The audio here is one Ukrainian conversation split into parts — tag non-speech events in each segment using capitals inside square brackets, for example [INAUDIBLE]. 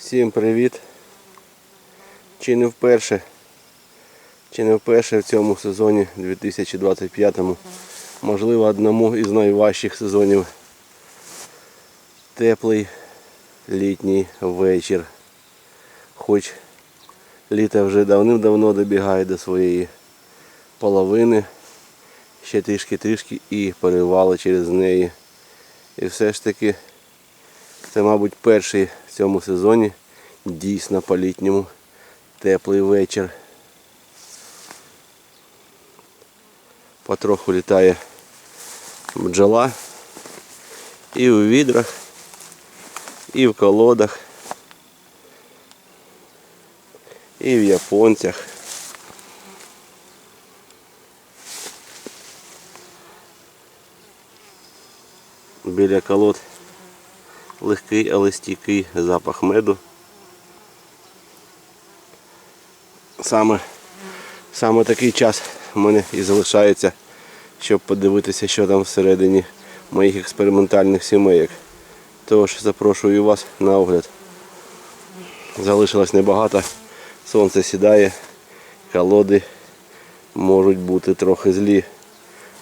Всім привіт! Чи не вперше, чи не вперше в цьому сезоні 2025-му, можливо одному із найважчих сезонів. Теплий літній вечір. Хоч літо вже давним-давно добігає до своєї половини, ще трішки-трішки і перевали через неї. І все ж таки це, мабуть, перший в цьому сезоні дійсно по-літньому теплий вечір. Потроху літає бджола і у відрах, і в колодах, і в японцях. Біля колод легкий, але стійкий запах меду. Саме, саме такий час в мене і залишається, щоб подивитися, що там всередині моїх експериментальних сімейок. Тож запрошую вас на огляд. Залишилось небагато, сонце сідає, колоди можуть бути трохи злі.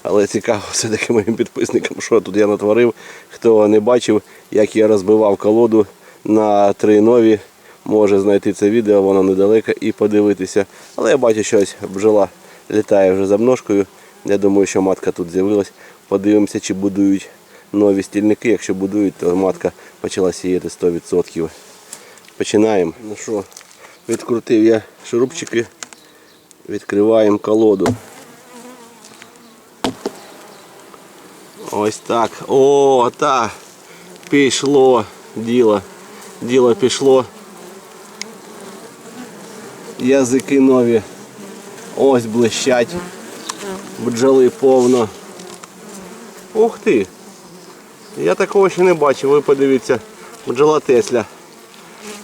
Але цікаво [LAUGHS] все-таки моїм підписникам, що тут я натворив. Хто не бачив, як я розбивав колоду на три нові, може знайти це відео, воно недалеко і подивитися. Але я бачу, що ось бджола літає вже за множкою. Я думаю, що матка тут з'явилась. Подивимося, чи будують нові стільники. Якщо будують, то матка почала сіяти 100%. Починаємо. Ну що, відкрутив я шурупчики, відкриваємо колоду. Ось так. О, так. Пішло діло. Діло пішло. Язики нові. Ось блищать. Бджоли повно. Ух ти! Я такого ще не бачив, ви подивіться. Бджола Тесля.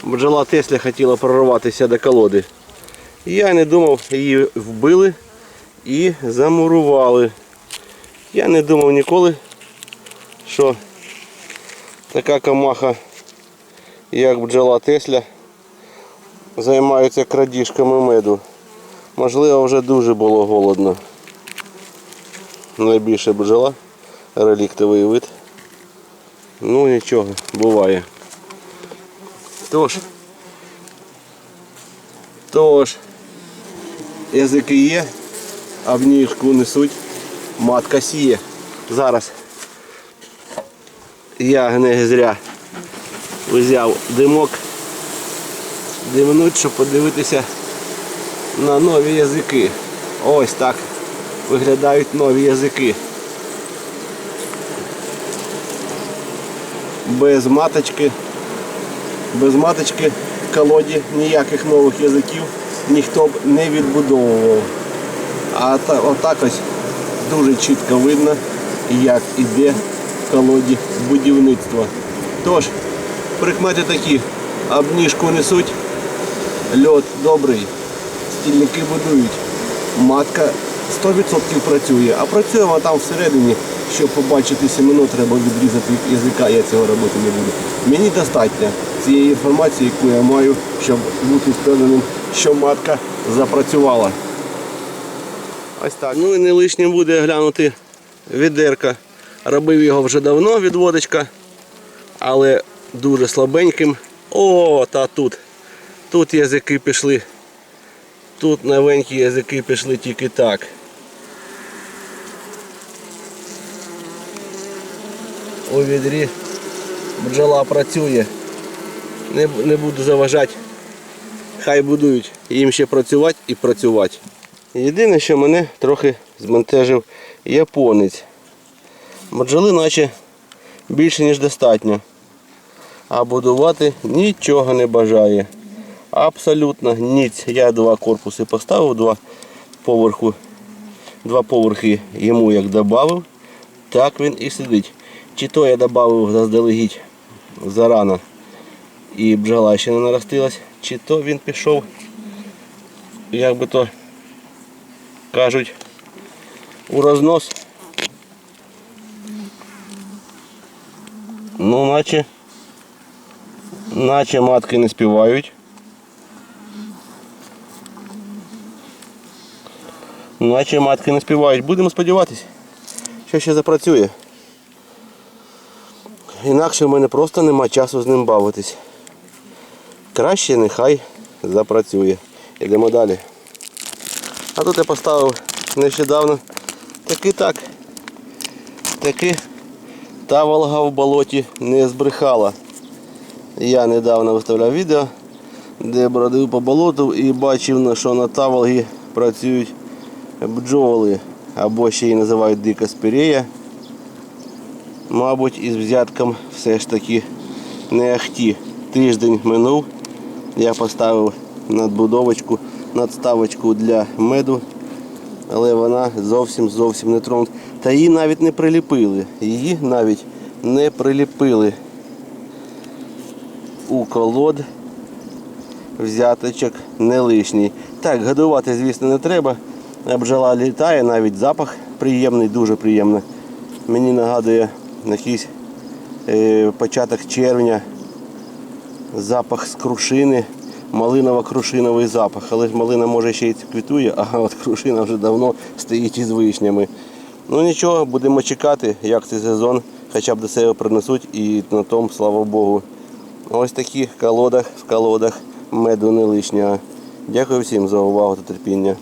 Бджола Тесля хотіла прорватися до колоди. Я не думав, її вбили і замурували. Я не думав ніколи, що така камаха, як бджола Тесля, займається крадіжками меду. Можливо, вже дуже було голодно. Найбільше бджола, реліктовий вид. Ну нічого, буває. Тож, тож, язики є, а в ніжку несуть матка сіє. Зараз я не зря взяв димок. Димнуть, щоб подивитися на нові язики. Ось так виглядають нові язики. Без маточки, без маточки колоді ніяких нових язиків ніхто б не відбудовував. А та, отак ось дуже чітко видно, як іде колоді будівництво. Тож, прикмети такі, обніжку несуть, льот добрий, стільники будують, матка 100% працює, а працює вона там всередині, щоб побачити семено, треба відрізати язика, я цього робити не буду. Мені достатньо цієї інформації, яку я маю, щоб бути впевненим, що матка запрацювала. Ось так. Ну і не лишнім буде глянути відерка. Робив його вже давно відводочка, але дуже слабеньким. О, та тут. Тут язики пішли. Тут новенькі язики пішли тільки так. У відрі бджола працює. Не, не буду заважати. Хай будують їм ще працювати і працювати. Єдине, що мене трохи збентежив японець. Бджоли наче більше, ніж достатньо. А будувати нічого не бажає. Абсолютно ніц. Я два корпуси поставив, два поверху, два поверхи йому як додав, так він і сидить. Чи то я додав заздалегідь зарано і бджола ще не наростилась, чи то він пішов, як би то кажуть, у рознос. Ну, наче, Наче матки не співають. Наче матки не співають. Будемо сподіватися, що ще запрацює. Інакше в мене просто нема часу з ним бавитись. Краще нехай запрацює. Йдемо далі. А тут я поставив нещодавно таки так. Таки та волга в болоті не збрехала. Я недавно виставляв відео, де бродив по болоту і бачив, що на таволгі працюють бджоли, або ще її називають дика спірея. Мабуть, із взятком все ж таки не ахті. Тиждень минув, я поставив надбудовочку, надставочку для меду, але вона зовсім зовсім не тронута. Та її навіть не приліпили. Її навіть не приліпили у колод взяточок не лишній. Так, годувати, звісно, не треба. Бджола літає, навіть запах приємний, дуже приємний. Мені нагадує якийсь е, початок червня, запах з крушини, малиново-крушиновий запах. Але ж малина може ще й квітує, а от крушина вже давно стоїть із вишнями. Ну нічого, будемо чекати, як цей сезон хоча б до себе принесуть і на тому, слава Богу. Ось такі колодах, в колодах меду не лишнього. Дякую всім за увагу та терпіння.